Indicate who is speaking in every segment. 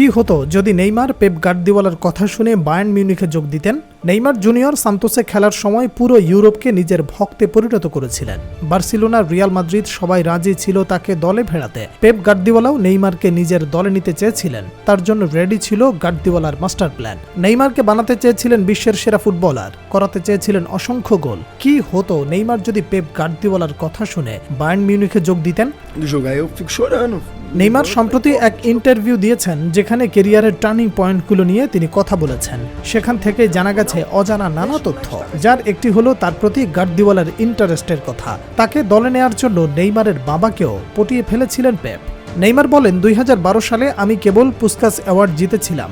Speaker 1: কি হতো যদি নেইমার পেপ গার্দিওয়ালার কথা শুনে বায়ান মিউনিখে যোগ দিতেন? নেইমার জুনিয়র সান্তোসে খেলার সময় পুরো ইউরোপকে নিজের ভক্তে পরিণত করেছিলেন। বার্সিলোনার রিয়াল মাদ্রিদ সবাই রাজি ছিল তাকে দলে ভেড়াতে পেপ গার্দিওয়ালাও নেইমারকে নিজের দলে নিতে চেয়েছিলেন। তার জন্য রেডি ছিল গার্দিওয়ালার মাস্টার প্ল্যান। নেইমারকে বানাতে চেয়েছিলেন বিশ্বের সেরা ফুটবলার করাতে চেয়েছিলেন অসংখ্য গোল। কি হতো নেইমার যদি পেপ গার্দিওয়ালার কথা শুনে বায়ার্ন মিউনিখে যোগ দিতেন. নেইমার সম্প্রতি এক ইন্টারভিউ দিয়েছেন যেখানে কেরিয়ারের টার্নিং পয়েন্টগুলো নিয়ে তিনি কথা বলেছেন। সেখান থেকে জানা গেছে অজানা নানা তথ্য। যার একটি হলো তার প্রতি গার্দিওয়ালার ইন্টারেস্টের কথা। তাকে দলে নেয়ার জন্য নেইমারের বাবাকেও পটিয়ে ফেলেছিলেন পেপ। নেইমার বলেন, দুই হাজার বারো সালে আমি কেবল পুস্কাস অ্যাওয়ার্ড জিতেছিলাম।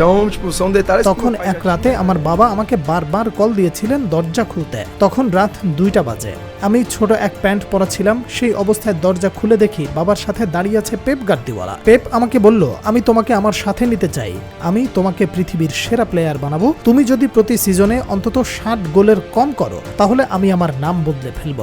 Speaker 2: Então, tipo, são detalhes
Speaker 1: তখন এক রাতে আমার বাবা আমাকে বারবার কল দিয়েছিলেন দরজা খুলতে। তখন রাত দুইটা বাজে। আমি ছোট এক প্যান্ট পরা ছিলাম সেই অবস্থায় দরজা খুলে দেখি বাবার সাথে দাঁড়িয়ে আছে পেপ গার্দিওয়ালা। পেপ আমাকে বলল আমি তোমাকে আমার সাথে নিতে চাই। আমি তোমাকে পৃথিবীর সেরা প্লেয়ার বানাবো। তুমি যদি প্রতি সিজনে অন্তত ষাট গোলের কম করো তাহলে আমি আমার নাম বদলে ফেলব।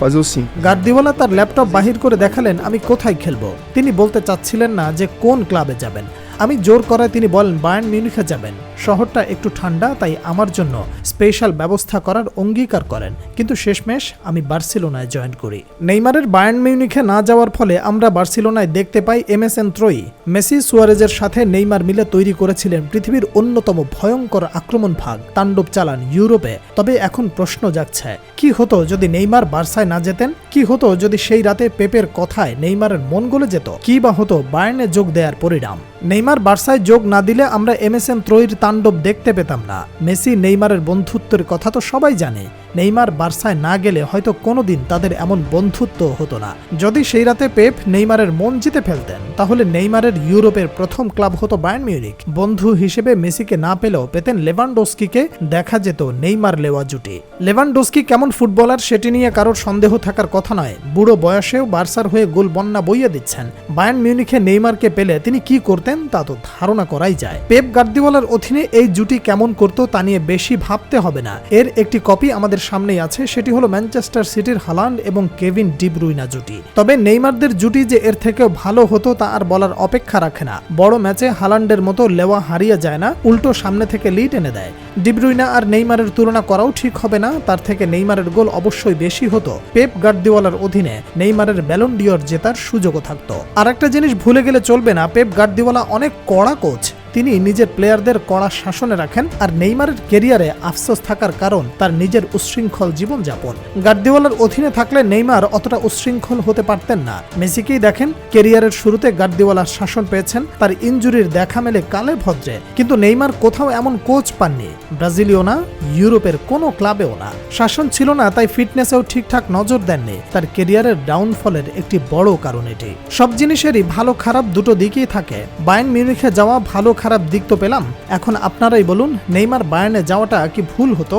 Speaker 2: 5.
Speaker 1: গার্দিওয়ালা তার ল্যাপটপ বাহির করে দেখালেন আমি কোথায় খেলব? তিনি বলতে চাচ্ছিলেন না যে কোন ক্লাবে যাবেন। আমি জোর করায় তিনি বলেন, বায়ার্ন মিউনিখে যাবেন। শহরটা একটু ঠান্ডা, তাই আমার জন্য স্পেশাল ব্যবস্থা করার অঙ্গীকার করেন। কিন্তু শেষমেশ আমি বার্সেলোনায় জয়েন করি। নেইমারের বায়ার্ন মিউনিখে না যাওয়ার ফলে আমরা বার্সেলোনায় দেখতে পাই এমএসএন ত্রয়ী। মেসি সুয়ারেজের সাথে নেইমার মিলে তৈরি করেছিলেন পৃথিবীর অন্যতম ভয়ঙ্কর আক্রমণ ভাগ, তাণ্ডব চালান ইউরোপে। তবে এখন প্রশ্ন যাচ্ছে কি হতো যদি নেইমার বার্সায় না যেতেন? কি হতো যদি সেই রাতে পেপের কথায় নেইমারের মন গলে যেত? কি বা হতো বায়ার্নে যোগ দেওয়ার পরিণাম? নেইমার বার্সায় যোগ না দিলে আমরা এমএসএন ত্রয়ীর তাণ্ডব দেখতে পেতাম না। মেসি নেইমারের বন্ধুত্বের কথা তো সবাই জানে। নেইমার বার্সায় না গেলে হয়তো কোনোদিন তাদের এমন বন্ধুত্ব হতো না। যদি সেই রাতে পেপ নেইমারের মন জিতে ফেলতেন, তাহলে নেইমারের ইউরোপের প্রথম ক্লাব হতো বায়ার্ন মিউনিক বন্ধু হিসেবে মেসিকে না পেলেও পেতেন লেভানডোস্কিকে, দেখা যেত নেইমার লেওয়া জুটি। লেভানডোস্কি কেমন ফুটবলার সেটি নিয়ে কারোর সন্দেহ থাকার কথা নয়। বুড়ো বয়সেও বার্সার হয়ে গোল বন্যা বইয়ে দিচ্ছেন। বায়ার্ন মিউনিখে নেইমারকে পেলে তিনি কি করতেন তা তো ধারণা করাই যায়। পেপ গার্দিওয়ালার অধীনে এই জুটি কেমন করতো তা নিয়ে বেশি ভাবতে হবে না। এর একটি কপি আমাদের সামনেই আছে, সেটি হলো ম্যানচেস্টার সিটির হালান্ড এবং কেভিন ডিব্রুইনা জুটি। তবে নেইমারদের জুটি যে এর থেকেও ভালো হতো তা আর বলার অপেক্ষা রাখে না। বড় ম্যাচে হালান্ডের মতো লেওয়া হারিয়ে যায় না, উল্টো সামনে থেকে লিড এনে দেয়। ডিব্রুইনা আর নেইমারের তুলনা করাও ঠিক হবে না, তার থেকে নেইমারের গোল অবশ্যই বেশি হতো। পেপ গার্দিওয়ালার অধীনে নেইমারের ব্যালন ডিওর জেতার সুযোগও থাকতো। আর একটা জিনিস ভুলে গেলে চলবে না, পেপ গার্দিওয়ালা অনেক কড়া কোচ তিনি নিজের প্লেয়ারদের কড়া শাসনে রাখেন আর নেইমারের কেরিয়ারে আফসোস থাকার কারণ তার নিজের উচ্ছৃঙ্খল জীবনযাপন। গার্দিওয়ালার অধীনে থাকলে নেইমার অতটা উচ্ছৃঙ্খল হতে পারতেন না। মেসিকেই দেখেন কেরিয়ারের শুরুতে গার্দিওয়ালার শাসন পেয়েছেন, তার ইঞ্জুরির দেখা মেলে কালে ভদ্রে। কিন্তু নেইমার কোথাও এমন কোচ পাননি। ব্রাজিলীয় না, ইউরোপের কোনো ক্লাবেও না। শাসন ছিল না, তাই ফিটনেসেও ঠিকঠাক নজর দেননি। তার কেরিয়ারের ডাউনফলের একটি বড় কারণ এটি। সব জিনিসেরই ভালো খারাপ দুটো দিকই থাকে। বায়ার্ন মিউনিখে যাওয়া ভালো খারাপ দিক তো পেলাম। এখন আপনারাই বলুন নেইমার বায়ানে যাওয়াটা কি ভুল হতো?